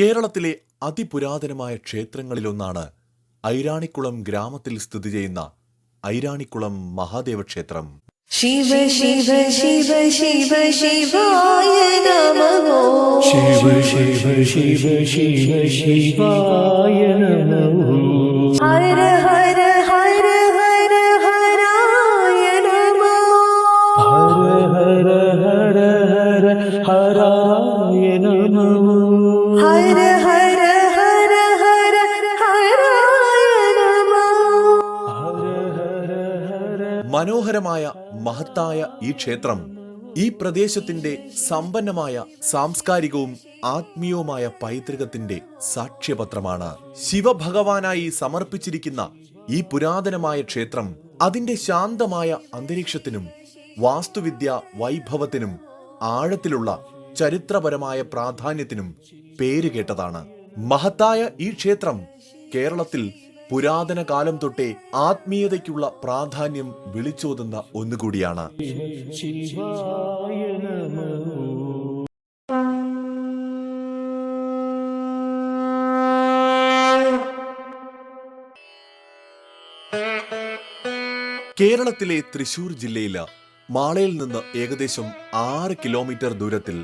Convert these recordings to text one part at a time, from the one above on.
കേരളത്തിലെ അതിപുരാതനമായ ക്ഷേത്രങ്ങളിലൊന്നാണ് ഐരാണിക്കുളം ഗ്രാമത്തിൽ സ്ഥിതി ചെയ്യുന്ന ഐരാണിക്കുളം മഹാദേവ ക്ഷേത്രം ശിവ ശിവ ശിവ ശിവ ശിവായ നമോ. ശിവ ശിവ ശിവ ശിവ ശിവായ നമോ. ഹര മനോഹരമായ മഹത്തായ ഈ ക്ഷേത്രം ഈ പ്രദേശത്തിന്റെ സമ്പന്നമായ സാംസ്കാരികവും ആത്മീയവുമായ പൈതൃകത്തിന്റെ സാക്ഷ്യപത്രമാണ്. ശിവഭഗവാനായി സമർപ്പിച്ചിരിക്കുന്ന ഈ പുരാതനമായ ക്ഷേത്രം അതിന്റെ ശാന്തമായ അന്തരീക്ഷത്തിനും വാസ്തുവിദ്യ വൈഭവത്തിനും ആഴത്തിലുള്ള ചരിത്രപരമായ പ്രാധാന്യത്തിനും പേരുകേട്ടതാണ്. മഹത്തായ ഈ ക്ഷേത്രം കേരളത്തിൽ പുരാതന കാലം തൊട്ടേ ആത്മീയതയ്ക്കുള്ള പ്രാധാന്യം വിളിച്ചോതുന്ന ഒന്നുകൂടിയാണ്. കേരളത്തിലെ തൃശൂർ ജില്ലയിലെ മാളയിൽ നിന്ന് ഏകദേശം ആറ് കിലോമീറ്റർ ദൂരത്തിൽ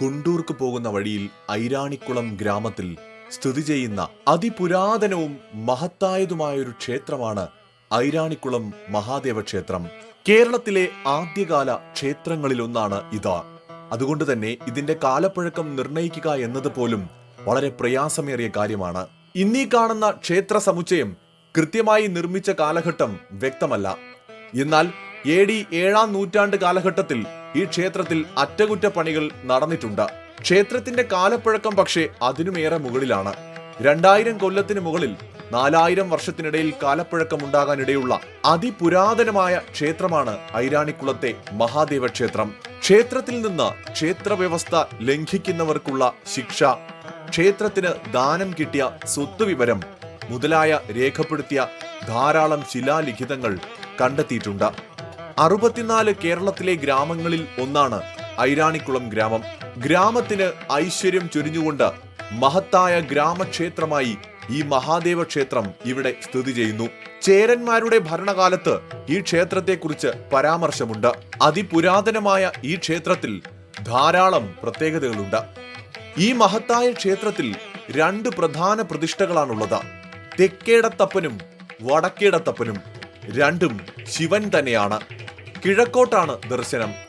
കുണ്ടൂർക്ക് പോകുന്ന വഴിയിൽ ഐരാണിക്കുളം ഗ്രാമത്തിൽ സ്ഥിതി ചെയ്യുന്ന അതിപുരാതനവും മഹത്തായതുമായൊരു ക്ഷേത്രമാണ് ഐരാണിക്കുളം മഹാദേവ ക്ഷേത്രം കേരളത്തിലെ ആദ്യകാല ക്ഷേത്രങ്ങളിലൊന്നാണ് ഇത്. അതുകൊണ്ട് തന്നെ ഇതിന്റെ കാലപ്പഴക്കം നിർണയിക്കുക എന്നത് പോലും വളരെ പ്രയാസമേറിയ കാര്യമാണ്. ഇന്നീ കാണുന്ന ക്ഷേത്ര സമുച്ചയം കൃത്യമായി നിർമ്മിച്ച കാലഘട്ടം വ്യക്തമല്ല. എന്നാൽ എ ഡി ഏഴാം നൂറ്റാണ്ട് കാലഘട്ടത്തിൽ ഈ ക്ഷേത്രത്തിൽ അറ്റകുറ്റപ്പണികൾ നടന്നിട്ടുണ്ട്. ക്ഷേത്രത്തിന്റെ കാലപ്പഴക്കം പക്ഷേ അതിനുമേറെ മുകളിലാണ്. രണ്ടായിരം കൊല്ലത്തിന് മുകളിൽ നാലായിരം വർഷത്തിനിടയിൽ കാലപ്പഴക്കം ഉണ്ടാകാനിടയുള്ള അതിപുരാതനമായ ക്ഷേത്രമാണ് ഐരാണിക്കുളത്തെ മഹാദേവ ക്ഷേത്രം ക്ഷേത്രത്തിൽ നിന്ന് ക്ഷേത്രവ്യവസ്ഥ ലംഘിക്കുന്നവർക്കുള്ള ശിക്ഷ ക്ഷേത്രത്തിന് ദാനം കിട്ടിയ സ്വത്ത് വിവരം മുതലായ രേഖപ്പെടുത്തിയ ധാരാളം ശിലാലിഖിതങ്ങൾ കണ്ടെത്തിയിട്ടുണ്ട്. അറുപത്തിനാല് കേരളത്തിലെ ഗ്രാമങ്ങളിൽ ഒന്നാണ് ഐരാണിക്കുളം ഗ്രാമം. ഗ്രാമത്തിന് ഐശ്വര്യം ചൊരിഞ്ഞുകൊണ്ട് മഹത്തായ ഗ്രാമക്ഷേത്രമായി ഈ മഹാദേവ ക്ഷേത്രം ഇവിടെ സ്ഥിതി ചെയ്യുന്നു. ചേരന്മാരുടെ ഭരണകാലത്ത് ഈ ക്ഷേത്രത്തെക്കുറിച്ച് പരാമർശമുണ്ട്. അതിപുരാതനമായ ഈ ക്ഷേത്രത്തിൽ ധാരാളം പ്രത്യേകതകളുണ്ട്. ഈ മഹത്തായ ക്ഷേത്രത്തിൽ രണ്ട് പ്രധാന പ്രതിഷ്ഠകളാണുള്ളത്. തെക്കേടത്തപ്പനും വടക്കേടത്തപ്പനും രണ്ടും ശിവൻ തന്നെയാണ്. കിഴക്കോട്ടാണ് ദർശനം.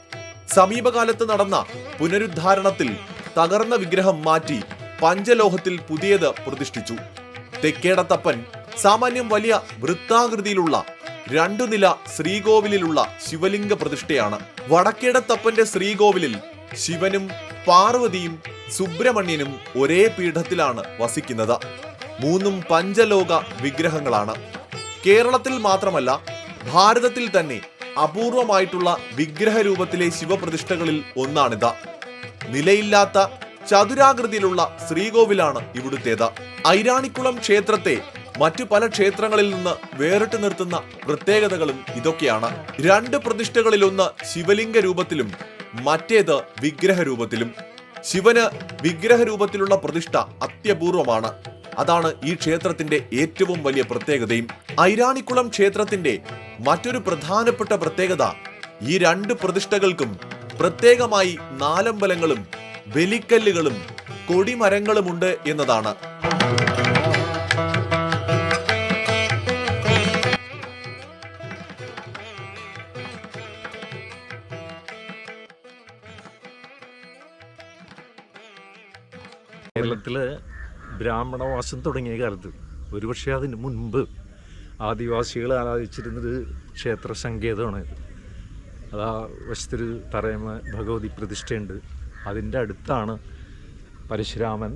സമീപകാലത്ത് നടന്ന പുനരുദ്ധാരണത്തിൽ തകർന്ന വിഗ്രഹം മാറ്റി പഞ്ചലോഹത്തിൽ പുതിയത് പ്രതിഷ്ഠിച്ചു. തെക്കേടത്തപ്പൻ സാമാന്യം വലിയ വൃത്താകൃതിയിലുള്ള രണ്ടു നില ശ്രീകോവിലിലുള്ള ശിവലിംഗ പ്രതിഷ്ഠയാണ്. വടക്കേടത്തപ്പന്റെ ശ്രീകോവിലിൽ ശിവനും പാർവതിയും സുബ്രഹ്മണ്യനും ഒരേ പീഠത്തിലാണ് വസിക്കുന്നത്. മൂന്നും പഞ്ചലോക വിഗ്രഹങ്ങളാണ്. കേരളത്തിൽ മാത്രമല്ല ഭാരതത്തിൽ തന്നെ അപൂർവമായിട്ടുള്ള വിഗ്രഹ രൂപത്തിലെ ശിവപ്രതിഷ്ഠകളിൽ ഒന്നാണിത്. നിലയില്ലാത്ത ചതുരാകൃതിയിലുള്ള ശ്രീകോവിലാണ് ഇവിടുത്തേത്. ഐരാണിക്കുളം ക്ഷേത്രത്തെ മറ്റു പല ക്ഷേത്രങ്ങളിൽ നിന്ന് വേറിട്ട് നിർത്തുന്ന പ്രത്യേകതകളും ഇതൊക്കെയാണ്. രണ്ട് പ്രതിഷ്ഠകളിലൊന്ന് ശിവലിംഗ രൂപത്തിലും മറ്റേത് വിഗ്രഹ രൂപത്തിലും ശിവന് വിഗ്രഹ രൂപത്തിലുള്ള പ്രതിഷ്ഠ അത്യപൂർവമാണ്. അതാണ് ഈ ക്ഷേത്രത്തിന്റെ ഏറ്റവും വലിയ പ്രത്യേകതയും. ഐരാണിക്കുളം ക്ഷേത്രത്തിന്റെ മറ്റൊരു പ്രധാനപ്പെട്ട പ്രത്യേകത ഈ രണ്ട് പ്രതിഷ്ഠകൾക്കും പ്രത്യേകമായി നാലമ്പലങ്ങളും ബലിക്കല്ലുകളും കൊടിമരങ്ങളുമുണ്ട് എന്നതാണ്. കേരളത്തിൽ ബ്രാഹ്മണവാസം തുടങ്ങിയ കാലത്ത് ഒരുപക്ഷെ അതിന് മുൻപ് ആദിവാസികൾ ആരാധിച്ചിരുന്നത് ക്ഷേത്ര സങ്കേതമാണ്. ഇത് അത് ആ വശത്തൊരു തറയമ്മ ഭഗവതി പ്രതിഷ്ഠയുണ്ട്. അതിന്റെ അടുത്താണ് പരശുരാമൻ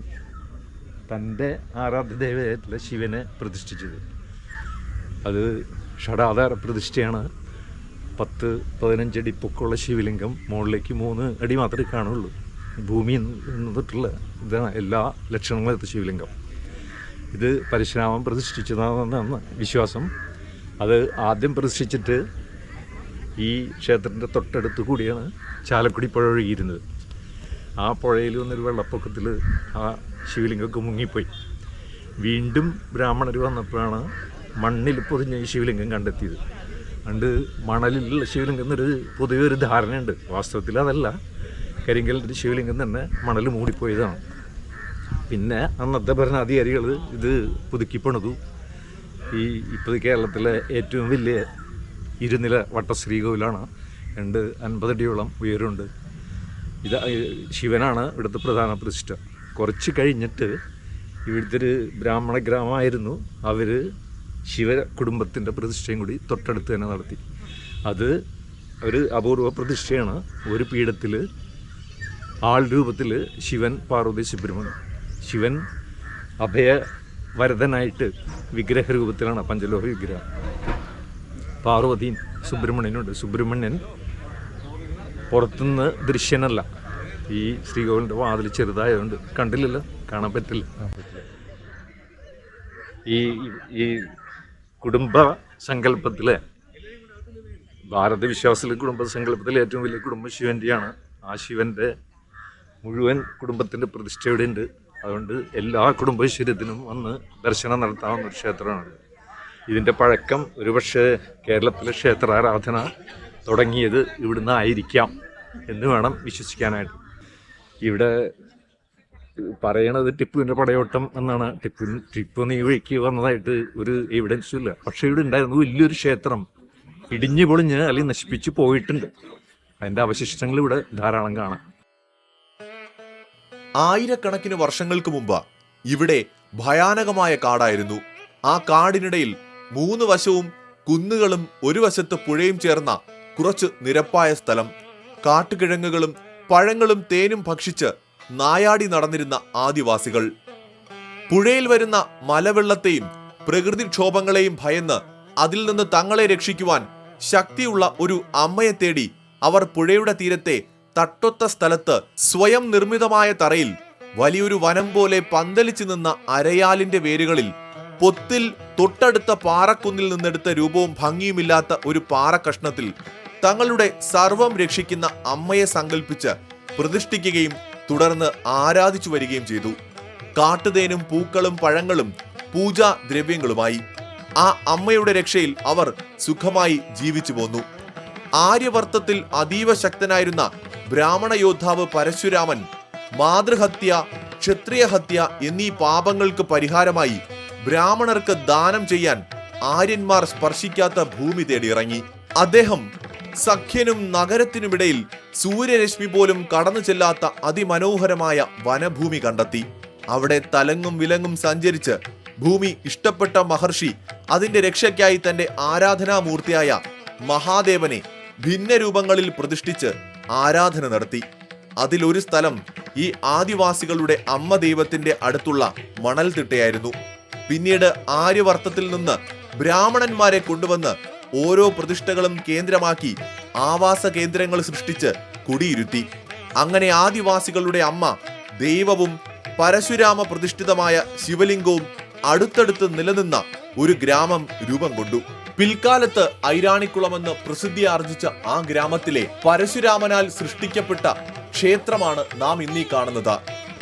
തന്റെ ആരാധ്യദേവയായിട്ടുള്ള ശിവനെ പ്രതിഷ്ഠിച്ചത്. അത് ഷടാധാര പ്രതിഷ്ഠയാണ്. പത്ത് പതിനഞ്ചടി പൊക്കമുള്ള ശിവലിംഗം മുകളിലേക്ക് മൂന്ന് അടി മാത്രമേ കാണുള്ളൂ ഭൂമിയിൽ എന്നിട്ടുള്ള ഇതാണ് എല്ലാ ലക്ഷണങ്ങളും ശിവലിംഗം. ഇത് പരശുരാമൻ പ്രതിഷ്ഠിച്ചതാണെന്നാണ് വിശ്വാസം. അത് ആദ്യം പ്രതിഷ്ഠിച്ചിട്ട് ഈ ക്ഷേത്രത്തിന്റെ തൊട്ടടുത്ത് കൂടിയാണ് ചാലക്കുടി പുഴ ഒഴുകിയിരുന്നത്. ആ പുഴയിൽ വന്നൊരു വെള്ളപ്പൊക്കത്തിൽ ആ ശിവലിംഗമൊക്കെ മുങ്ങിപ്പോയി. വീണ്ടും ബ്രാഹ്മണർ വന്നപ്പോഴാണ് മണ്ണിൽ പൊതിഞ്ഞ ഈ ശിവലിംഗം കണ്ടെത്തിയത്. അതുകൊണ്ട് മണലിലുള്ള ശിവലിംഗം എന്നൊരു പൊതുവെ ഒരു ധാരണയുണ്ട്. വാസ്തവത്തിൽ അതല്ല. കരിങ്കലിന്റെ ശിവലിംഗം തന്നെ മണൽ മൂടിപ്പോയതാണ്. പിന്നെ അന്നത്തെ ഭരണാധികാരികൾ ഇത് പുതുക്കി പണിതു ഈ ഇപ്പോൾ കേരളത്തിലെ ഏറ്റവും വലിയ ഇരുനില വട്ടശ്രീകോവിലാണ് രണ്ട് അൻപതടിയോളം ഉയരമുണ്ട്. ഇത് ശിവനാണ് ഇവിടുത്തെ പ്രധാന പ്രതിഷ്ഠ. കുറച്ച് കഴിഞ്ഞിട്ട് ഇവിടുത്തെ ഒരു ബ്രാഹ്മണ ഗ്രാമമായിരുന്നു. അവർ ശിവ കുടുംബത്തിന്റെ പ്രതിഷ്ഠയും കൂടി തൊട്ടടുത്ത് തന്നെ നടത്തി. അത് ഒരു അപൂർവ പ്രതിഷ്ഠയാണ്. ഒരു പീഠത്തിൽ ആൾ രൂപത്തിൽ ശിവൻ പാർവതി സുബ്രഹ്മണ്യം. ശിവൻ അഭയ വരദനായിട്ട് വിഗ്രഹ രൂപത്തിലാണ് പഞ്ചലോഹ വിഗ്രഹം. പാർവതിയും സുബ്രഹ്മണ്യനുണ്ട് സുബ്രഹ്മണ്യൻ പുറത്തുനിന്ന് ദൃശ്യനല്ല. ഈ ശ്രീകോവിലിന്റെ വാതിൽ ചെറുതായതുകൊണ്ട് കണ്ടില്ലല്ലോ കാണാൻ പറ്റില്ല. ഈ ഈ കുടുംബ സങ്കല്പത്തിലെ ഭാരത വിശ്വാസത്തിലെ കുടുംബ സങ്കല്പത്തിലെ ഏറ്റവും വലിയ കുടുംബം ശിവന്റെയാണ് ആ ശിവന്റെ മുഴുവൻ കുടുംബത്തിന്റെ പ്രതിഷ്ഠ ഇവിടെ ഉണ്ട്. അതുകൊണ്ട് എല്ലാ കുടുംബശ്വര്യത്തിനും വന്ന് ദർശനം നടത്താവുന്ന ഒരു ക്ഷേത്രമാണ് ഇതിന്റെ പഴക്കം ഒരുപക്ഷെ കേരളത്തിലെ ക്ഷേത്രാരാധന തുടങ്ങിയത് ഇവിടുന്ന് ആയിരിക്കാം എന്ന് വേണം വിശ്വസിക്കാനായിട്ട്. ഇവിടെ പറയണത് ടിപ്പുവിന്റെ പടയോട്ടം എന്നാണ്. ടിപ്പു ടിപ്പു നീ വഴിക്ക് വന്നതായിട്ട് ഒരു എവിഡൻസും ഇല്ല. പക്ഷേ ഇവിടെ ഉണ്ടായിരുന്നു വലിയൊരു ക്ഷേത്രം. ഇടിഞ്ഞു പൊളിഞ്ഞ് അല്ലെങ്കിൽ നശിപ്പിച്ച് പോയിട്ടുണ്ട്. അതിന്റെ അവശിഷ്ടങ്ങൾ ഇവിടെ ധാരാളം കാണാം. ആയിരക്കണക്കിന് വർഷങ്ങൾക്ക് മുമ്പ് ഇവിടെ ഭയാനകമായ കാടായിരുന്നു. ആ കാടിനിടയിൽ മൂന്ന് വശവും കുന്നുകളും ഒരു വശത്ത് പുഴയും ചേർന്ന കുറച്ച് നിരപ്പായ സ്ഥലം. കാട്ടുകിഴങ്ങുകളും പഴങ്ങളും തേനും ഭക്ഷിച്ച് നായാടി നടന്നിരുന്ന ആദിവാസികൾ. പുഴയിൽ വരുന്ന മലവെള്ളത്തെയും പ്രകൃതിക്ഷോഭങ്ങളെയും ഭയന്ന് അതിൽ നിന്ന് തങ്ങളെ രക്ഷിക്കുവാൻ ശക്തിയുള്ള ഒരു അമ്മയെ തേടി അവർ പുഴയുടെ തീരത്തെ തട്ടൊത്ത സ്ഥലത്ത് സ്വയം നിർമ്മിതമായ തറയിൽ വലിയൊരു വനം പോലെ പന്തലിച്ചു നിന്ന അരയാലിന്റെ വേരുകളിൽ പൊത്തിൽ തൊട്ടടുത്ത പാറക്കുന്നിൽ നിന്നെടുത്ത രൂപവും ഭംഗിയുമില്ലാത്ത ഒരു പാറക്കഷ്ണത്തിൽ തങ്ങളുടെ സർവം രക്ഷിക്കുന്ന അമ്മയെ സങ്കല്പിച്ച് പ്രതിഷ്ഠിക്കുകയും തുടർന്ന് ആരാധിച്ചു വരികയും ചെയ്തു. കാട്ടുതേനും പൂക്കളും പഴങ്ങളും പൂജാ ദ്രവ്യങ്ങളുമായി ആ അമ്മയുടെ രക്ഷയിൽ അവർ സുഖമായി ജീവിച്ചു പോന്നു. ആര്യവർത്തത്തിൽ അതീവ ശക്തനായിരുന്ന ബ്രാഹ്മണ യോദ്ധാവ് പരശുരാമൻ മാതൃഹത്യ ക്ഷത്രിയഹത്യ എന്നീ പാപങ്ങൾക്ക് പരിഹാരമായി ബ്രാഹ്മണർക്ക് ദാനം ചെയ്യാൻ ആര്യന്മാർ സ്പർശിക്കാത്ത ഭൂമി തേടി ഇറങ്ങി അദ്ദേഹം സഖ്യനും നഗരത്തിനുമിടയിൽ സൂര്യരശ്മി പോലും കടന്നു ചെല്ലാത്ത അതിമനോഹരമായ വനഭൂമി കണ്ടെത്തി. അവിടെ തലങ്ങും വിലങ്ങും സഞ്ചരിച്ച് ഭൂമി ഇഷ്ടപ്പെട്ട മഹർഷി അതിന്റെ രക്ഷയ്ക്കായി തന്റെ ആരാധനാമൂർത്തിയായ മഹാദേവനെ ഭിന്ന രൂപങ്ങളിൽ പ്രതിഷ്ഠിച്ച് ആരാധന നടത്തി. അതിലൊരു സ്ഥലം ഈ ആദിവാസികളുടെ അമ്മ ദൈവത്തിന്റെ അടുത്തുള്ള മണൽ തിട്ടയായിരുന്നു. പിന്നീട് ആര്യവർത്തത്തിൽ നിന്ന് ബ്രാഹ്മണന്മാരെ കൊണ്ടുവന്ന് ഓരോ പ്രതിഷ്ഠകളും കേന്ദ്രമാക്കി ആവാസ കേന്ദ്രങ്ങൾ സൃഷ്ടിച്ച് കുടിയിരുത്തി. അങ്ങനെ ആദിവാസികളുടെ അമ്മ ദൈവവും പരശുരാമ പ്രതിഷ്ഠിതമായ ശിവലിംഗവും അടുത്തടുത്ത് നിലനിന്ന ഒരു ഗ്രാമം രൂപം കൊണ്ടു. പിൽക്കാലത്ത് ഐരാണിക്കുളമെന്ന് പ്രസിദ്ധി ആർജിച്ച ആ ഗ്രാമത്തിലെ പരശുരാമനാൽ സൃഷ്ടിക്കപ്പെട്ട ക്ഷേത്രമാണ് നാം ഇന്നീ കാണുന്നത്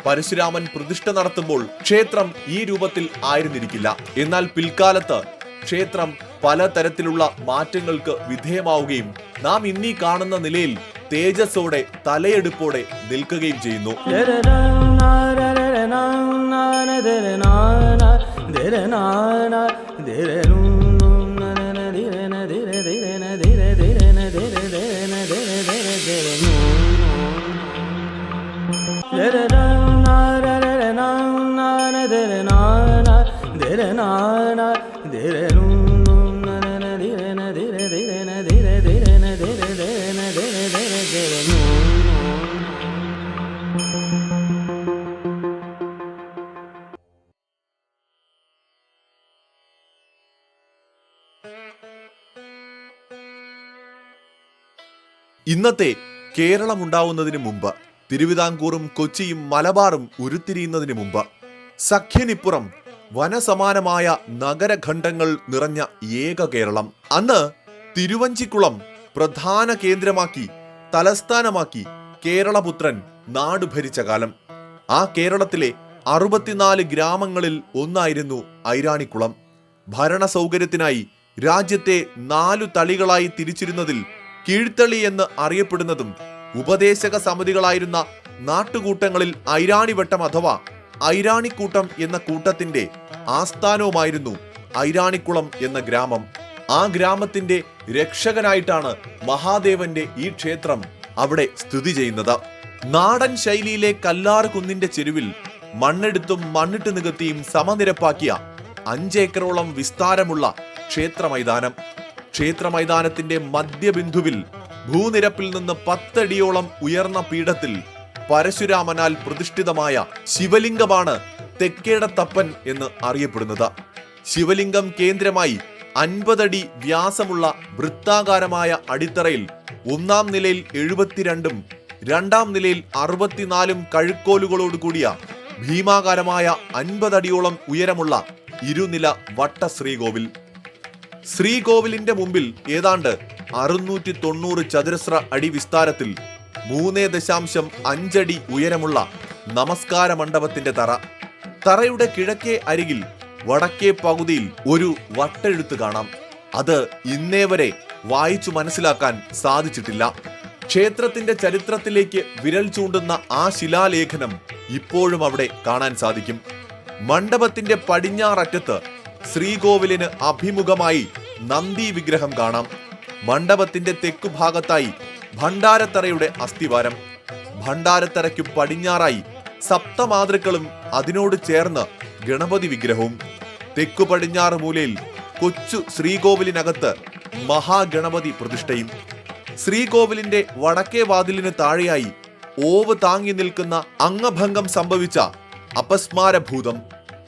പരശുരാമൻ പ്രതിഷ്ഠ നടത്തുമ്പോൾ ക്ഷേത്രം ഈ രൂപത്തിൽ ആയിരുന്നിരിക്കില്ല എന്നാൽ പിൽക്കാലത്ത് ക്ഷേത്രം പലതരത്തിലുള്ള മാറ്റങ്ങൾക്ക് വിധേയമാവുകയും നാം ഇന്നീ കാണുന്ന നിലയിൽ തേജസ്സോടെ തലയെടുപ്പോടെ നിൽക്കുകയും ചെയ്യുന്നു ഇന്നത്തെ കേരളമുണ്ടാവുന്നതിന് മുമ്പ് തിരുവിതാംകൂറും കൊച്ചിയും മലബാറും ഉരുത്തിരിയുന്നതിന് മുമ്പ് സഖ്യനിപ്പുറം വനസമാനമായ നഗരഖണ്ഡങ്ങൾ നിറഞ്ഞ ഏക കേരളം. അന്ന് തിരുവഞ്ചിക്കുളം പ്രധാന കേന്ദ്രമാക്കി തലസ്ഥാനമാക്കി കേരളപുത്രൻ നാട് ഭരിച്ച കാലം. ആ കേരളത്തിലെ അറുപത്തിനാല് ഗ്രാമങ്ങളിൽ ഒന്നായിരുന്നു ഐരാണിക്കുളം. ഭരണ സൗകര്യത്തിനായി രാജ്യത്തെ നാലു തളികളായി തിരിച്ചിരുന്നതിൽ കീഴ്ത്തളി എന്ന് അറിയപ്പെടുന്നതും ഉപദേശക സമിതികളായിരുന്ന നാട്ടുകൂട്ടങ്ങളിൽ ഐരാണിവട്ടം അഥവാ ഐരാണിക്കൂട്ടം എന്ന കൂട്ടത്തിന്റെ ആസ്ഥാനവുമായിരുന്നു ഐരാണിക്കുളം എന്ന ഗ്രാമം. ആ ഗ്രാമത്തിന്റെ രക്ഷകനായിട്ടാണ് മഹാദേവന്റെ ഈ ക്ഷേത്രം അവിടെ സ്ഥിതി ചെയ്യുന്നത്. നാടൻ ശൈലിയിലെ കല്ലാർ കുന്നിന്റെ ചെരുവിൽ മണ്ണെടുത്തും മണ്ണിട്ട് നികത്തിയും സമനിരപ്പാക്കിയ അഞ്ചേക്കറോളം വിസ്താരമുള്ള ക്ഷേത്ര മൈതാനം ക്ഷേത്ര മൈതാനത്തിന്റെ മധ്യബിന്ദുവിൽ ഭൂനിരപ്പിൽ നിന്ന് പത്തടിയോളം ഉയർന്ന പീഠത്തിൽ പരശുരാമനാൽ പ്രതിഷ്ഠിതമായ ശിവലിംഗമാണ് തെക്കേടത്തപ്പൻ എന്ന് അറിയപ്പെടുന്നത്. ശിവലിംഗം കേന്ദ്രമായി അൻപതടി വ്യാസമുള്ള വൃത്താകാരമായ അടിത്തറയിൽ ഒന്നാം നിലയിൽ എഴുപത്തിരണ്ടും രണ്ടാം നിലയിൽ അറുപത്തിനാലും കഴുക്കോലുകളോട് കൂടിയ ഭീമാകാരമായ അൻപതടിയോളം ഉയരമുള്ള ഇരുനില വട്ട ശ്രീകോവിൽ ശ്രീകോവിലിന്റെ മുമ്പിൽ ഏതാണ്ട് അറുന്നൂറ്റി തൊണ്ണൂറ് ചതുരശ്ര അടി വിസ്താരത്തിൽ മൂന്ന് ദശാംശം അഞ്ചടി ഉയരമുള്ള നമസ്കാര മണ്ഡപത്തിന്റെ തറ. തറയുടെ കിഴക്കേ അരികിൽ വടക്കേ പകുതിയിൽ ഒരു വട്ടെഴുത്ത് കാണാം. അത് ഇന്നേ വരെ വായിച്ചു മനസ്സിലാക്കാൻ സാധിച്ചിട്ടില്ല. ക്ഷേത്രത്തിന്റെ ചരിത്രത്തിലേക്ക് വിരൽ ചൂണ്ടുന്ന ആ ശിലാലേഖനം ഇപ്പോഴും അവിടെ കാണാൻ സാധിക്കും. മണ്ഡപത്തിന്റെ പടിഞ്ഞാററ്റത്ത് ശ്രീകോവിലിന് അഭിമുഖമായി നന്ദി വിഗ്രഹം കാണാം. മണ്ഡപത്തിന്റെ തെക്കുഭാഗത്തായി ഭണ്ഡാരത്തറയുടെ അസ്ഥിവാരം. ഭണ്ഡാരത്തറയ്ക്കു പടിഞ്ഞാറായി സപ്തമാതൃക്കളും അതിനോട് ചേർന്ന് ഗണപതി വിഗ്രഹവും. തെക്കു പടിഞ്ഞാറ് മൂലയിൽ കൊച്ചു ശ്രീകോവിലിനകത്ത് മഹാഗണപതി പ്രതിഷ്ഠയും. ശ്രീകോവിലിന്റെ വടക്കേ വാതിലിന് താഴെയായി ഓവ് താങ്ങി നിൽക്കുന്ന അംഗഭംഗം സംഭവിച്ച അപസ്മാരഭൂതം.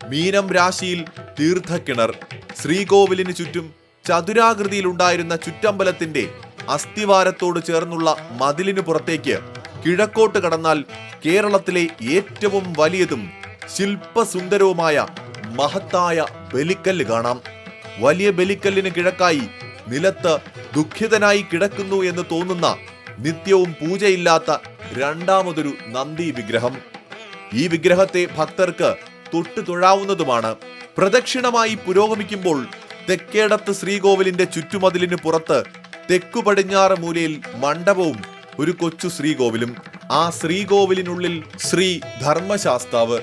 മീനം രാശിയിൽ തീർത്ഥക്കിണർ ശ്രീകോവിലിന് ചുറ്റും ചതുരാകൃതിയിലുണ്ടായിരുന്ന ചുറ്റമ്പലത്തിന്റെ അസ്ഥിവാരത്തോട് ചേർന്നുള്ള മതിലിനു പുറത്തേക്ക് കിഴക്കോട്ട് കടന്നാൽ കേരളത്തിലെ ഏറ്റവും വലിയതും ശില്പസുന്ദരവുമായ മഹത്തായ ബലിക്കല്ല് കാണാം. വലിയ ബലിക്കല്ലിന് കിഴക്കായി നിലത്ത് ദുഃഖിതനായി കിടക്കുന്നു എന്ന് തോന്നുന്ന നിത്യവും പൂജയില്ലാത്ത രണ്ടാമതൊരു നന്ദി വിഗ്രഹം. ഈ വിഗ്രഹത്തെ ഭക്തർക്ക് തൊട്ടു തൊഴാവുന്നതുമാണ് പ്രദക്ഷിണമായി പുരോഗമിക്കുമ്പോൾ തെക്കേടത്ത് ശ്രീകോവിലിന്റെ ചുറ്റുമതിലിന് പുറത്ത് തെക്കു പടിഞ്ഞാറ് മൂലയിൽ മണ്ഡപവും ഒരു കൊച്ചു ശ്രീകോവിലും ആ ശ്രീകോവിലിനുള്ളിൽ ശ്രീ ധർമ്മശാസ്താവ്.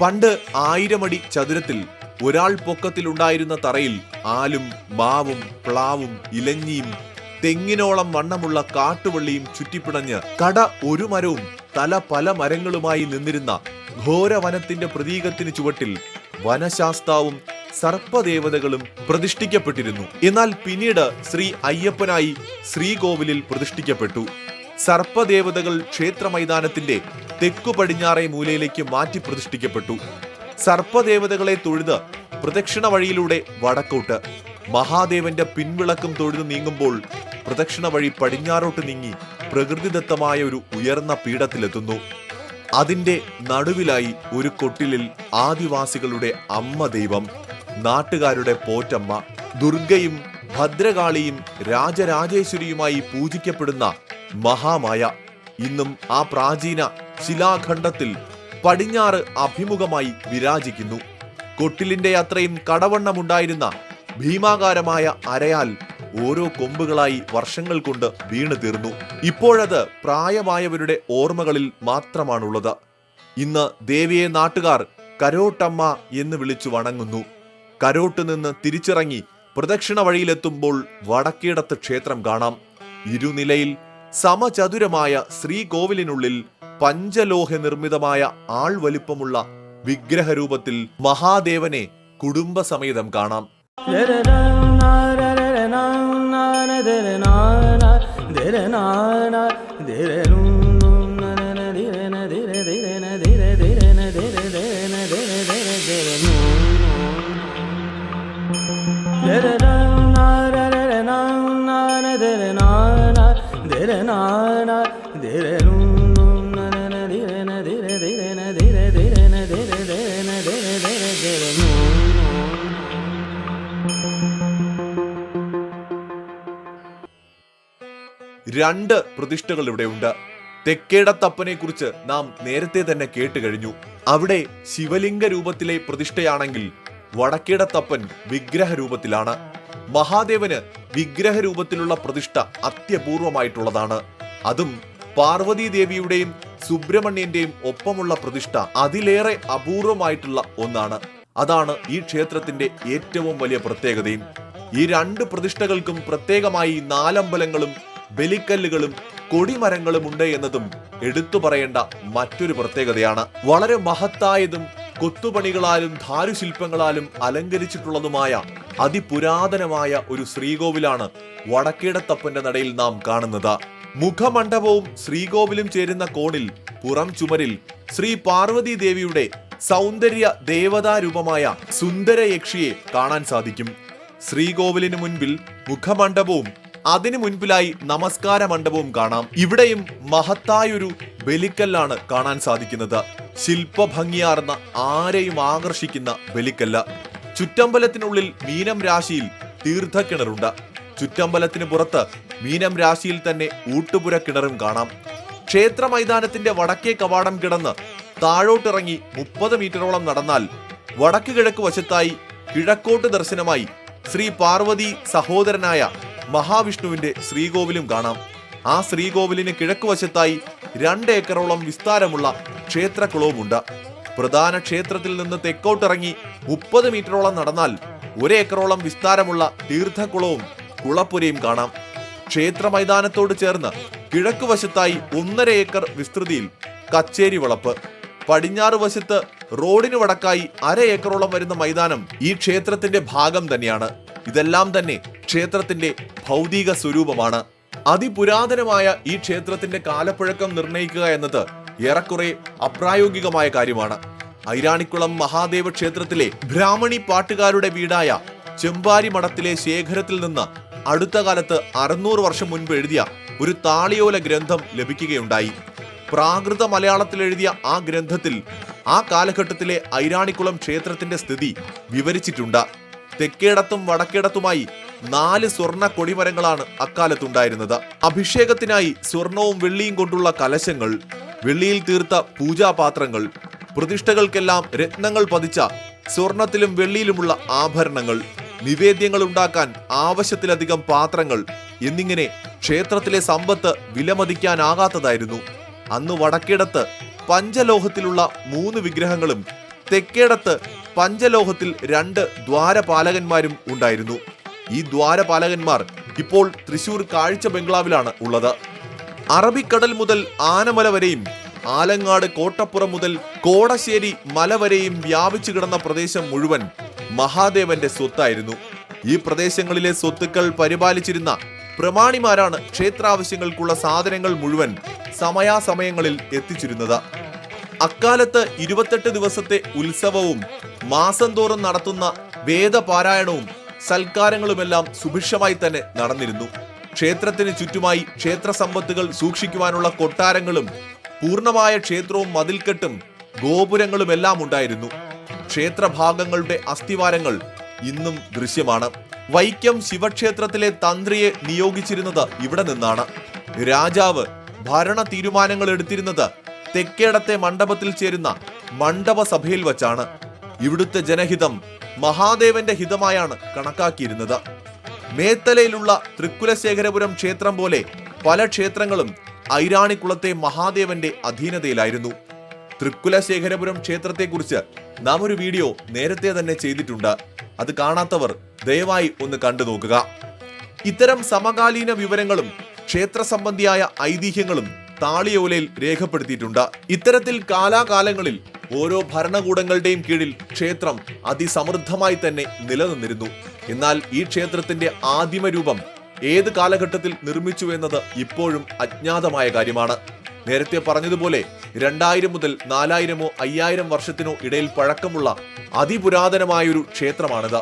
പണ്ട് ആയിരമടി ചതുരത്തിൽ ഒരാൾ പൊക്കത്തിലുണ്ടായിരുന്ന തറയിൽ ആലും മാവും പ്ലാവും ഇലഞ്ഞിയും തെങ്ങിനോളം വണ്ണമുള്ള കാട്ടുവള്ളിയും ചുറ്റിപ്പിണഞ്ഞ് കട ഒരു മരവും തല പല മരങ്ങളുമായി നിന്നിരുന്ന ഘോരവനത്തിന്റെ പ്രതീകത്തിന് ചുവട്ടിൽ വനശാസ്താവും സർപ്പദേവതകളും പ്രതിഷ്ഠിക്കപ്പെട്ടിരുന്നു. എന്നാൽ പിന്നീട് ശ്രീ അയ്യപ്പനായി ശ്രീകോവിലിൽ പ്രതിഷ്ഠിക്കപ്പെട്ടു. സർപ്പദേവതകൾ ക്ഷേത്ര മൈതാനത്തിന്റെ തെക്കു പടിഞ്ഞാറെ മൂലയിലേക്ക് മാറ്റി പ്രതിഷ്ഠിക്കപ്പെട്ടു. സർപ്പദേവതകളെ തൊഴുത് പ്രദക്ഷിണ വഴിയിലൂടെ വടക്കോട്ട് മഹാദേവന്റെ പിൻവിളക്കം തൊഴുതു നീങ്ങുമ്പോൾ പ്രദക്ഷിണ വഴി പടിഞ്ഞാറോട്ട് നീങ്ങി പ്രകൃതിദത്തമായ ഒരു ഉയർന്ന പീഠത്തിലെത്തുന്നു. അതിന്റെ നടുവിലായി ഒരു കൊട്ടിലിൽ ആദിവാസികളുടെ അമ്മ ദൈവം നാട്ടുകാരുടെ പോറ്റമ്മ ദുർഗയും ഭദ്രകാളിയും രാജരാജേശ്വരിയുമായി പൂജിക്കപ്പെടുന്ന മഹാമായ ഇന്നും ആ പ്രാചീന ശിലാഖണ്ഡത്തിൽ പടിഞ്ഞാറ് അഭിമുഖമായി വിരാജിക്കുന്നു. കൊട്ടിലിന്റെ അത്രയും കടവണ്ണമുണ്ടായിരുന്ന ഭീമാകാരമായ അരയാൽ ഓരോ കൊമ്പുകളായി വർഷങ്ങൾ കൊണ്ട് വീണു തീർന്നു ഇപ്പോഴത് പ്രായമായവരുടെ ഓർമ്മകളിൽ മാത്രമാണുള്ളത്. ഇന്ന് ദേവിയെ നാട്ടുകാർ കരോട്ടമ്മ എന്ന് വിളിച്ചു വണങ്ങുന്നു. കരോട്ട് നിന്ന് തിരിച്ചിറങ്ങി പ്രദക്ഷിണ വഴിയിലെത്തുമ്പോൾ വടക്കേടത്ത് ക്ഷേത്രം കാണാം. ഇരുനിലയിൽ സമചതുരമായ ശ്രീകോവിലിനുള്ളിൽ പഞ്ചലോഹ നിർമ്മിതമായ ആൾ വലിപ്പമുള്ള വിഗ്രഹരൂപത്തിൽ മഹാദേവനെ കുടുംബസമേതം കാണാം. രണ്ട് പ്രതിഷ്ഠകൾ ഇവിടെയുണ്ട്. തെക്കേടത്തപ്പനെ കുറിച്ച് നാം നേരത്തെ തന്നെ കേട്ട് കഴിഞ്ഞു. അവിടെ ശിവലിംഗ രൂപത്തിലെ പ്രതിഷ്ഠയാണെങ്കിൽ വടക്കേടത്തപ്പൻ വിഗ്രഹ രൂപത്തിലാണ് മഹാദേവന് വിഗ്രഹ രൂപത്തിലുള്ള പ്രതിഷ്ഠ അത്യപൂർവമായിട്ടുള്ളതാണ്. അതും പാർവതി ദേവിയുടെയും സുബ്രഹ്മണ്യന്റെയും ഒപ്പമുള്ള പ്രതിഷ്ഠ അതിലേറെ അപൂർവമായിട്ടുള്ള ഒന്നാണ്. അതാണ് ഈ ക്ഷേത്രത്തിന്റെ ഏറ്റവും വലിയ പ്രത്യേകതയും. ഈ രണ്ട് പ്രതിഷ്ഠകൾക്കും പ്രത്യേകമായി നാലമ്പലങ്ങളും ബലിക്കല്ലുകളും കൊടിമരങ്ങളും ഉണ്ട് എന്നതും എടുത്തു പറയേണ്ട മറ്റൊരു പ്രത്യേകതയാണ്. വളരെ മഹത്തായതും കൊത്തുപണികളാലും ധാരുശില്പങ്ങളാലും അലങ്കരിച്ചിട്ടുള്ളതുമായ അതിപുരാതനമായ ഒരു ശ്രീകോവിലാണ് വടക്കേടത്തപ്പന്റെ നടയിൽ നാം കാണുന്നത്. മുഖമണ്ഡപവും ശ്രീകോവിലും ചേരുന്ന കോണിൽ പുറം ചുമരിൽ ശ്രീ പാർവതി ദേവിയുടെ സൗന്ദര്യ ദേവതാരൂപമായ സുന്ദരയക്ഷിയെ കാണാൻ സാധിക്കും. ശ്രീകോവിലിന് മുൻപിൽ മുഖമണ്ഡപവും അതിനു മുൻപിലായി നമസ്കാര മണ്ഡപവും കാണാം. ഇവിടെയും മഹത്തായൊരു ബലിക്കല്ലാണ് കാണാൻ സാധിക്കുന്നത്. ശില്പഭംഗിയാർന്ന ആരെയും ആകർഷിക്കുന്ന ബലിക്കല്ല. ചുറ്റമ്പലത്തിനുള്ളിൽ മീനം രാശിയിൽ തീർത്ഥക്കിണറുണ്ട്. ചുറ്റമ്പലത്തിന് പുറത്ത് മീനം രാശിയിൽ തന്നെ ഊട്ടുപുര കിണറും കാണാം. ക്ഷേത്ര മൈതാനത്തിന്റെ വടക്കേ കവാടം കിടന്ന് താഴോട്ടിറങ്ങി മുപ്പത് മീറ്ററോളം നടന്നാൽ വടക്ക് കിഴക്ക് വശത്തായി കിഴക്കോട്ട് ദർശനമായി ശ്രീ പാർവതി സഹോദരനായ മഹാവിഷ്ണുവിന്റെ ശ്രീകോവിലും കാണാം. ആ ശ്രീകോവിലിന് കിഴക്കുവശത്തായി രണ്ട് ഏക്കറോളം വിസ്താരമുള്ള ക്ഷേത്രക്കുളവുമുണ്ട്. പ്രധാന ക്ഷേത്രത്തിൽ നിന്ന് തെക്കോട്ടിറങ്ങി മുപ്പത് മീറ്ററോളം നടന്നാൽ ഒരേക്കറോളം വിസ്താരമുള്ള തീർത്ഥകുളവും കുളപ്പുരയും കാണാം. ക്ഷേത്ര മൈതാനത്തോട് ചേർന്ന് കിഴക്ക് വശത്തായി ഒന്നര ഏക്കർ വിസ്തൃതിയിൽ കച്ചേരി വളപ്പ്. പടിഞ്ഞാറ് വശത്ത് റോഡിന് വടക്കായി അര ഏക്കറോളം വരുന്ന മൈതാനം ഈ ക്ഷേത്രത്തിന്റെ ഭാഗം തന്നെയാണ്. ഇതെല്ലാം തന്നെ ക്ഷേത്രത്തിന്റെ ഭൗതിക സ്വരൂപമാണ്. അതിപുരാതനമായ ഈ ക്ഷേത്രത്തിന്റെ കാലപ്പഴക്കം നിർണയിക്കുക എന്നത് ഏറെക്കുറെ അപ്രായോഗികമായ കാര്യമാണ്. ഐരാണിക്കുളം മഹാദേവ ക്ഷേത്രത്തിലെ ബ്രാഹ്മണി പാട്ടുകാരുടെ വീടായ ചെമ്പാരി മഠത്തിലെ ശേഖരത്തിൽ നിന്ന് അടുത്ത കാലത്ത് അറുന്നൂറ് വർഷം മുൻപ് എഴുതിയ ഒരു താളിയോല ഗ്രന്ഥം ലഭിക്കുകയുണ്ടായി. പ്രാകൃത മലയാളത്തിൽ എഴുതിയ ആ ഗ്രന്ഥത്തിൽ ആ കാലഘട്ടത്തിലെ ഐരാണിക്കുളം ക്ഷേത്രത്തിന്റെ സ്ഥിതി വിവരിച്ചിട്ടുണ്ട്. തെക്കേടത്തും വടക്കേടത്തുമായി നാല് സ്വർണ കൊടിമരങ്ങളാണ് അക്കാലത്തുണ്ടായിരുന്നത്. അഭിഷേകത്തിനായി സ്വർണവും വെള്ളിയും കൊണ്ടുള്ള കലശങ്ങൾ വെള്ളിയിൽ തീർത്ത പൂജാപാത്രങ്ങൾ പ്രതിഷ്ഠകൾക്കെല്ലാം രത്നങ്ങൾ പതിച്ച സ്വർണത്തിലും വെള്ളിയിലുമുള്ള ആഭരണങ്ങൾ നിവേദ്യങ്ങൾ ഉണ്ടാക്കാൻ ആവശ്യത്തിലധികം പാത്രങ്ങൾ എന്നിങ്ങനെ ക്ഷേത്രത്തിലെ സമ്പത്ത് വിലമതിക്കാനാകാത്തതായിരുന്നു. അന്ന് വടക്കേടത്ത് പഞ്ചലോഹത്തിലുള്ള മൂന്ന് വിഗ്രഹങ്ങളും തെക്കേടത്ത് പഞ്ചലോഹത്തിൽ രണ്ട് ദ്വാരപാലകന്മാരും ഉണ്ടായിരുന്നു. ഈ ദ്വാരപാലകന്മാർ ഇപ്പോൾ തൃശൂർ കാഴ്ച ബംഗ്ലാവിലാണ് ഉള്ളത്. അറബിക്കടൽ മുതൽ ആനമല വരെയും ആലങ്ങാട് കോട്ടപ്പുറം മുതൽ കോടശ്ശേരി മല വരെയും വ്യാപിച്ചു കിടന്ന പ്രദേശം മുഴുവൻ മഹാദേവന്റെ സ്വത്തായിരുന്നു. ഈ പ്രദേശങ്ങളിലെ സ്വത്തുക്കൾ പരിപാലിച്ചിരുന്ന പ്രമാണിമാരാണ് ക്ഷേത്രാവശ്യങ്ങൾക്കുള്ള സാധനങ്ങൾ മുഴുവൻ സമയാസമയങ്ങളിൽ എത്തിച്ചിരുന്നത്. അക്കാലത്ത് ഇരുപത്തെട്ട് ദിവസത്തെ ഉത്സവവും മാസം തോറും നടത്തുന്ന വേദപാരായണവും സൽക്കാരങ്ങളുമെല്ലാം സുഭിക്ഷമായി തന്നെ നടന്നിരുന്നു. ക്ഷേത്രത്തിന് ചുറ്റുമായി ക്ഷേത്ര സമ്പത്തുകൾ സൂക്ഷിക്കുവാനുള്ള കൊട്ടാരങ്ങളും പൂർണമായ ക്ഷേത്രവും മതിൽക്കെട്ടും ഗോപുരങ്ങളും എല്ലാം ഉണ്ടായിരുന്നു. ക്ഷേത്രഭാഗങ്ങളുടെ അസ്ഥിവാരങ്ങൾ ഇന്നും ദൃശ്യമാണ്. വൈക്കം ശിവക്ഷേത്രത്തിലെ തന്ത്രിയെ നിയോഗിച്ചിരുന്നത് ഇവിടെ നിന്നാണ്. രാജാവ് ഭരണ തീരുമാനങ്ങൾ എടുത്തിരുന്നത് തെക്കേടത്തെ മണ്ഡപത്തിൽ ചേരുന്ന മണ്ഡപസഭയിൽ വച്ചാണ്. ഇവിടുത്തെ ജനഹിതം മഹാദേവന്റെ ഹിതമായാണ് കണക്കാക്കിയിരുന്നത്. മേത്തലയിലുള്ള തൃക്കുലശേഖരപുരം ക്ഷേത്രം പോലെ പല ക്ഷേത്രങ്ങളും ഐരാണിക്കുളത്തെ മഹാദേവന്റെ അധീനതയിലായിരുന്നു. തൃക്കുലശേഖരപുരം ക്ഷേത്രത്തെക്കുറിച്ച് നാം ഒരു വീഡിയോ നേരത്തെ തന്നെ ചെയ്തിട്ടുണ്ട്. അത് കാണാത്തവർ ദയവായി ഒന്ന് കണ്ടു നോക്കുക. ഇത്തരം സമകാലീന വിവരങ്ങളും ക്ഷേത്ര സംബന്ധിയായ ഐതിഹ്യങ്ങളും താളിയോലയിൽ രേഖപ്പെടുത്തിയിട്ടുണ്ട്. ഇത്തരത്തിൽ കാലാകാലങ്ങളിൽ ഓരോ ഭരണകൂടങ്ങളുടെയും കീഴിൽ ക്ഷേത്രം അതിസമൃദ്ധമായി തന്നെ നിലനിന്നിരുന്നു. എന്നാൽ ഈ ക്ഷേത്രത്തിന്റെ ആദിമ രൂപം ഏത് കാലഘട്ടത്തിൽ നിർമ്മിച്ചു എന്നത് ഇപ്പോഴും അജ്ഞാതമായ കാര്യമാണ്. നേരത്തെ പറഞ്ഞതുപോലെ രണ്ടായിരം മുതൽ നാലായിരമോ അയ്യായിരം വർഷത്തിനോ ഇടയിൽ പഴക്കമുള്ള അതിപുരാതനമായൊരു ക്ഷേത്രമാണിത്.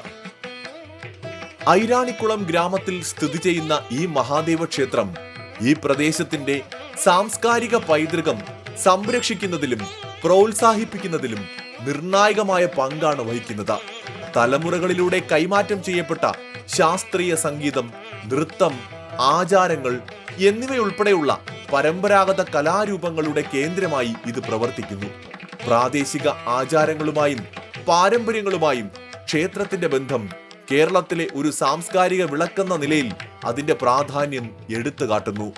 ഐരാണിക്കുളം ഗ്രാമത്തിൽ സ്ഥിതി ചെയ്യുന്ന ഈ മഹാദേവ ക്ഷേത്രം ഈ പ്രദേശത്തിന്റെ സാംസ്കാരിക പൈതൃകം സംരക്ഷിക്കുന്നതിലും പ്രോത്സാഹിപ്പിക്കുന്നതിലും നിർണായകമായ പങ്കാണ് വഹിക്കുന്നത്. തലമുറകളിലൂടെ കൈമാറ്റം ചെയ്യപ്പെട്ട ശാസ്ത്രീയ സംഗീതം നൃത്തം ആചാരങ്ങൾ എന്നിവയുൾപ്പെടെയുള്ള പരമ്പരാഗത കലാരൂപങ്ങളുടെ കേന്ദ്രമായി ഇത് പ്രവർത്തിക്കുന്നു. പ്രാദേശിക ആചാരങ്ങളുമായും പാരമ്പര്യങ്ങളുമായും ക്ഷേത്രത്തിന്റെ ബന്ധം കേരളത്തിലെ ഒരു സാംസ്കാരിക വിളക്കെന്ന നിലയിൽ അതിന്റെ പ്രാധാന്യം എടുത്തു കാട്ടുന്നു.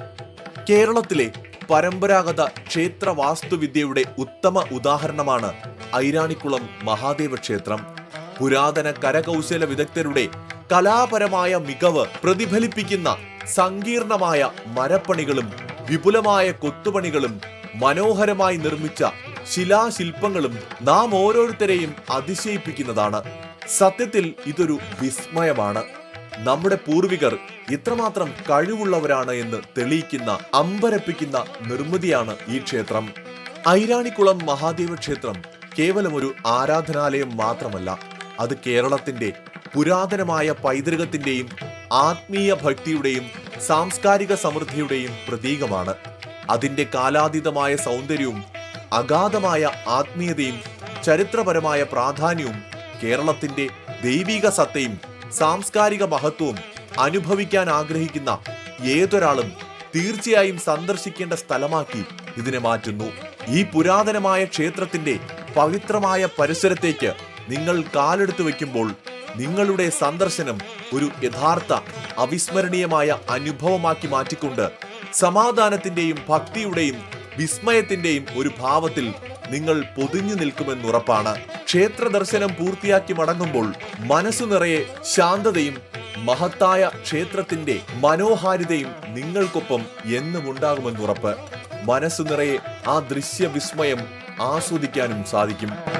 കേരളത്തിലെ പരമ്പരാഗത ക്ഷേത്ര വാസ്തുവിദ്യയുടെ ഉത്തമ ഉദാഹരണമാണ് ഐരാണിക്കുളം മഹാദേവ ക്ഷേത്രം. പുരാതന കരകൗശല വിദഗ്ധരുടെ കലാപരമായ മികവ് പ്രതിഫലിപ്പിക്കുന്ന സങ്കീർണമായ മരപ്പണികളും വിപുലമായ കൊത്തുപണികളും മനോഹരമായി നിർമ്മിച്ച ശിലാശില്പങ്ങളും നാം ഓരോരുത്തരെയും അതിശയിപ്പിക്കുന്നതാണ്. സത്യത്തിൽ ഇതൊരു വിസ്മയമാണ്. നമ്മുടെ പൂർവികർ ഇത്രമാത്രം കഴിവുള്ളവരാണ് എന്ന് തെളിയിക്കുന്ന അമ്പരപ്പിക്കുന്ന നിർമ്മിതിയാണ് ഈ ക്ഷേത്രം. ഐരാണിക്കുളം മഹാദേവ ക്ഷേത്രം കേവലം ഒരു ആരാധനാലയം മാത്രമല്ല അത് കേരളത്തിന്റെ പുരാതനമായ പൈതൃകത്തിന്റെയും ആത്മീയ ഭക്തിയുടെയും സാംസ്കാരിക സമൃദ്ധിയുടെയും പ്രതീകമാണ്. അതിന്റെ കാലാതീതമായ സൗന്ദര്യവും അഗാധമായ ആത്മീയതയും ചരിത്രപരമായ പ്രാധാന്യവും കേരളത്തിന്റെ ദൈവിക സത്തയും സാംസ്കാരിക മഹത്വവും അനുഭവിക്കാൻ ആഗ്രഹിക്കുന്ന ഏതൊരാളും തീർച്ചയായും സന്ദർശിക്കേണ്ട സ്ഥലമാക്കി ഇതിനെ മാറ്റുന്നു. ഈ പുരാതനമായ ക്ഷേത്രത്തിന്റെ പവിത്രമായ പരിസരത്തേക്ക് നിങ്ങൾ കാലെടുത്ത് വയ്ക്കുമ്പോൾ നിങ്ങളുടെ സന്ദർശനം ഒരു യഥാർത്ഥ അവിസ്മരണീയമായ അനുഭവമാക്കി മാറ്റിക്കൊണ്ട് സമാധാനത്തിന്റെയും ഭക്തിയുടെയും വിസ്മയത്തിന്റെയും ഒരു ഭാവത്തിൽ നിങ്ങൾ പൊതിഞ്ഞു നിൽക്കുമെന്നുറപ്പാണ്. ക്ഷേത്ര ദർശനം പൂർത്തിയാക്കി മടങ്ങുമ്പോൾ മനസ്സു നിറയെ ശാന്തതയും മഹത്തായ ക്ഷേത്രത്തിന്റെ മനോഹാരിതയും നിങ്ങൾക്കൊപ്പം എന്നും ഉണ്ടാകുമെന്നുറപ്പ്. മനസ്സു നിറയെ ആ ദൃശ്യവിസ്മയം ആസ്വദിക്കാനും സാധിക്കും.